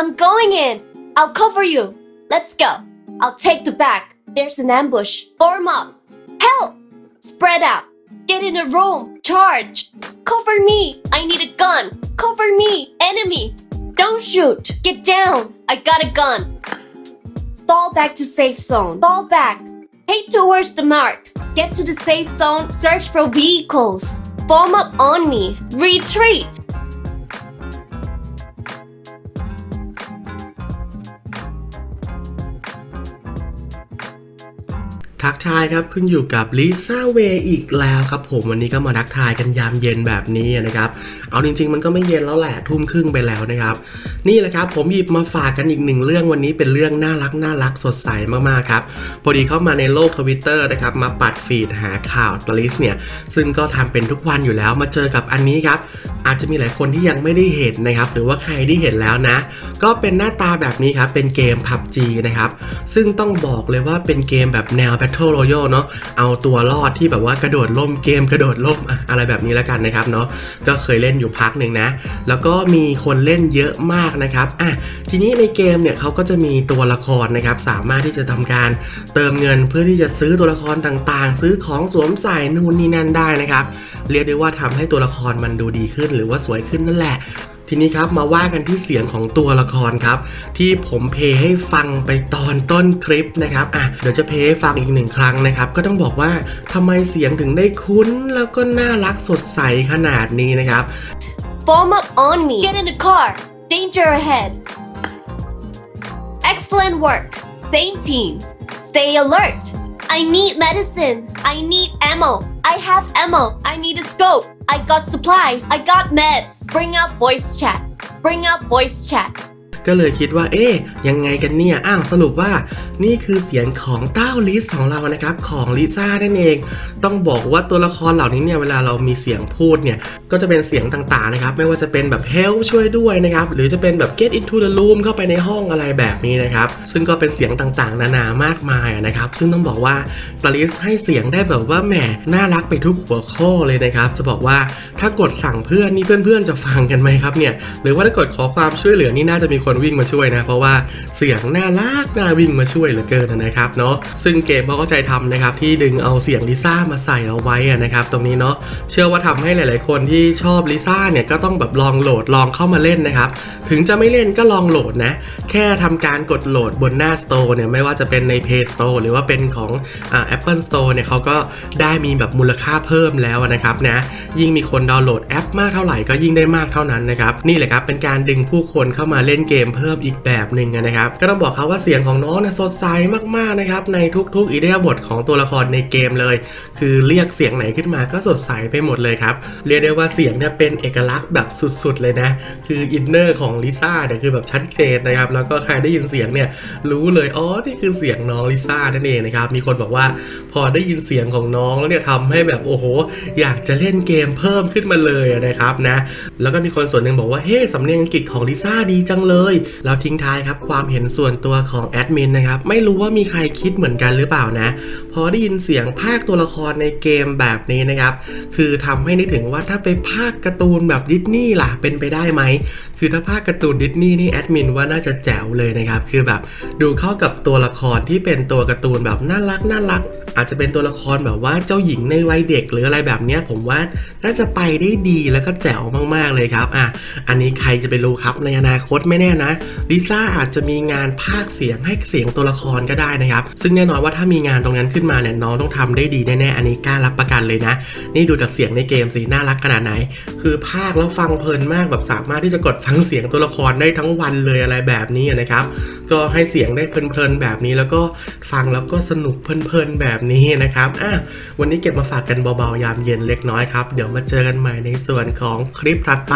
I'm going in. I'll cover you. Let's go. I'll take the back. There's an ambush. Form up. Help! Spread out. Get in a room. Charge. Cover me. I need a gun. Cover me. Enemy. Don't shoot. Get down. I got a gun. Fall back to safe zone. Fall back. Head towards the mark. Get to the safe zone. Search for vehicles. Form up on me. Retreat. ทักทายครับคุณอยู่กับลิซ่าเวอีกแล้วครับผมวันนี้ก็มาทักทายกันยามเย็นแบบนี้นะครับเอาจริง ๆ มันก็ไม่เย็นแล้วแหละทุ่มครึ่งไปแล้วนะครับ นี่แหละครับผมหยิบมาฝากกันอีกหนึ่งเรื่องวันนี้เป็นเรื่องน่ารักน่ารักสดใสมากๆครับพอดีเข้ามาในโลกทวิตเตอร์นะครับมาปัดฟีดหาข่าวตลิสเนี่ยซึ่งก็ทำเป็นทุกวันอยู่แล้วมาเจอกับอันนี้ครับอาจจะมีหลายคนที่ยังไม่ได้เห็นนะครับ หรือว่าใครที่เห็นแล้วนะ ก็เป็นหน้าตาแบบนี้ครับ เป็นเกม PUBG นะครับ ซึ่งต้องบอกเลยว่าเป็นเกมแบบแนว Battle Royale เนาะเอาตัวรอดที่แบบว่ากระโดดล่มเกมกระโดดล่มอะอะไรแบบนี้แล้วกันนะครับเนาะก็เคยเล่นอยู่พักหนึ่งนะ แล้วก็มีคนเล่นเยอะมากนะครับอะทีนี้ในเกมเนี่ยเขาก็จะมีตัวละครนะครับ สามารถที่จะทำการเติมเงินเพื่อที่จะซื้อตัวละครต่างๆ ซื้อของสวมใส่นู่นนี่นั่นได้นะครับ เรียกได้ว่าทำให้ตัวละครมันดูดีขึ้น หรือว่าสวยขึ้นนั่นแหละ ทีนี้ครับมาว่ากันที่เสียงของตัวละครครับ ที่ผมเพย์ให้ฟังไปตอนต้นคลิปนะครับอะเดี๋ยวจะเพย์ให้ฟังอีกหนึ่งครั้งนะครับ ก็ต้องบอกว่าทำไมเสียงถึงได้คุ้น แล้วก็น่ารักสดใสขนาดนี้นะครับ Form up on me. Get in the car. Danger ahead. Excellent work. Same team. Stay alert. I need medicine. I need ammo. I have ammo. I need a scope. I got supplies. I got meds. Bring up voice chat. Bring up voice chat. ก็เลยคิดว่า เอ๊ะยังไงกันเนี่ย อ้าวสรุปว่า นี่คือเสียงของเต้าลิสของเรานะครับ ของลิซ่านั่นเอง ต้องบอกว่าตัวละครเหล่านี้เนี่ยเวลาเรามีเสียงพูดเนี่ย ก็จะเป็นเสียงต่างๆนะครับ ไม่ว่าจะเป็นแบบ help ช่วยด้วยนะครับ หรือจะเป็นแบบ get into the room เข้าไปในห้องอะไรแบบนี้นะครับ ซึ่งก็เป็นเสียงต่างๆ นานามากมายนะครับ ซึ่งต้องบอกว่าตาลิสให้เสียงได้แบบว่าแหมน่ารักไปทุกหัวข้อเลยนะครับ จะบอกว่าถ้ากดสั่งเพื่อนนี่เพื่อนๆจะฟังกันไหมครับเนี่ย หรือว่าถ้ากดขอความช่วยเหลือนี่น่าจะมีคนวิ่งมาช่วยนะ เพราะว่าเสียงน่ารักน่าวิ่งมาช่วยเหลือเกินนะครับเนาะซึ่งเกมเขาก็ใจทำนะครับที่ดึงเอาเสียงลิซ่ามาใส่เอาไว้นะครับตรงนี้เนาะเชื่อว่าทำให้หลาย ๆ คนที่ชอบลิซ่าเนี่ยก็ต้องแบบลองโหลดลองเข้ามาเล่นนะครับถึงจะไม่เล่นก็ลองโหลดนะแค่ทำการกดโหลดบนหน้า Store เนี่ยไม่ว่าจะเป็นใน Play Store หรือว่าเป็นของอ่า Apple Store เนี่ยเขาก็ได้มีแบบมูลค่าเพิ่มแล้วนะครับนะยิ่งมีคนดาวน์โหลดแอปมากเท่าไหร่ก็ยิ่งได้มากเท่านั้นนะครับนี่แหละครับเป็นการดึงผู้คนเข้ามาเล่นเกมเพิ่มอีกแบบหนึ่งนะครับ ก็ต้องบอกเขาว่าเสียงของน้องเนี่ยสดใสมากๆนะครับในทุกๆอิเดียบทของตัวละครในเกมเลย คือเรียกเสียงไหนขึ้นมาก็สดใสไปหมดเลยครับ เรียกได้ว่าเสียงเนี่ยเป็นเอกลักษณ์แบบสุดๆเลยนะ คืออินเนอร์ของลิซ่าเนี่ยคือแบบชัดเจนนะครับ แล้วก็ใครได้ยินเสียงเนี่ยรู้เลย อ๋อ นี่คือเสียงน้องลิซ่านั่นเองนะครับ มีคนบอกว่าพอได้ยินเสียงของน้องแล้วเนี่ยทำให้แบบโอ้โห อยากจะเล่นเกมเพิ่มขึ้นมาเลยนะครับนะ แล้วก็มีคนส่วนหนึ่งบอกว่า เฮ้สำเนียงอังกฤษของลิซ่าดีจังเลยแล้วทิ้งท้ายครับความเห็นส่วนตัวของแอดมินนะครับไม่รู้ว่ามีใครคิดเหมือนกันหรือเปล่านะพอได้ยินเสียงภาคตัวละครในเกมแบบนี้นะครับคือทำให้นึกถึงว่าถ้าไปภาคการ์ตูนแบบดิสนีย์ล่ะเป็นไปได้ไหมคือถ้าภาคการ์ตูนดิสนีย์นี่แอดมินว่าน่าจะแจ๋วเลยนะครับคือแบบดูเข้ากับตัวละครที่เป็นตัวการ์ตูนแบบน่ารักน่ารัก อาจจะเป็นตัวละครแบบว่าเจ้าหญิงในวัยเด็กหรืออะไรแบบนี้ผมว่าน่าจะไปได้ดีแล้วก็แจ๋วมากๆเลยครับอะอันนี้ใครจะไปรู้ครับในอนาคตไม่แน่นะลิซ่าอาจจะมีงานภาคเสียงให้เสียงตัวละครก็ได้นะครับ ซึ่งแน่นอนว่าถ้ามีงานตรงนั้นขึ้นมาเนี่ยน้องต้องทำได้ดีแน่ๆอันนี้กล้ารับประกันเลยนะ นี่ดูจากเสียงในเกมสิน่ารักขนาดไหน คือภาคแล้วฟังเพลินมากแบบสามารถที่จะกดฟังเสียงตัวละครได้ทั้งวันเลยอะไรแบบนี้นะครับ ก็ให้เสียงได้เพลินๆแบบนี้แล้วก็ฟังแล้วก็สนุกเพลินๆแบบนี้นะครับอะวันนี้เก็บมาฝากกันเบาๆยามเย็นเล็กน้อยครับ เดี๋ยวมาเจอกันใหม่ในส่วนของคลิปถัดไป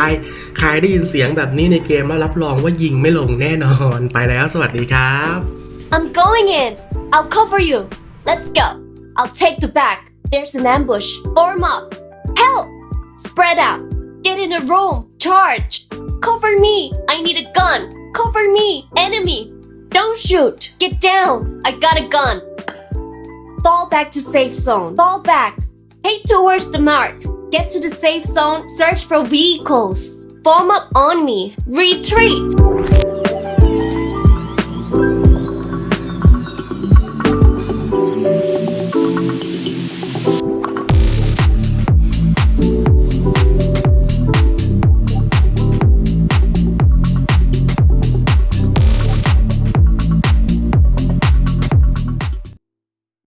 ใครได้ยินเสียงแบบนี้ในเกมแล้วรับรองว่ายิงไม่ลงแน่นอน ไปแล้วสวัสดีครับ I'm going in. I'll cover you. Let's go. I'll take the back. There's an ambush. Form up. Help! Spread out. Get in a room. Charge. Cover me. I need a gun. Cover me. Enemy. Don't shoot. Get down. I got a gun. Fall back to safe zone. Fall back. Head towards the mark. Get to the safe zone. Search for vehicles. Form up on me. Retreat.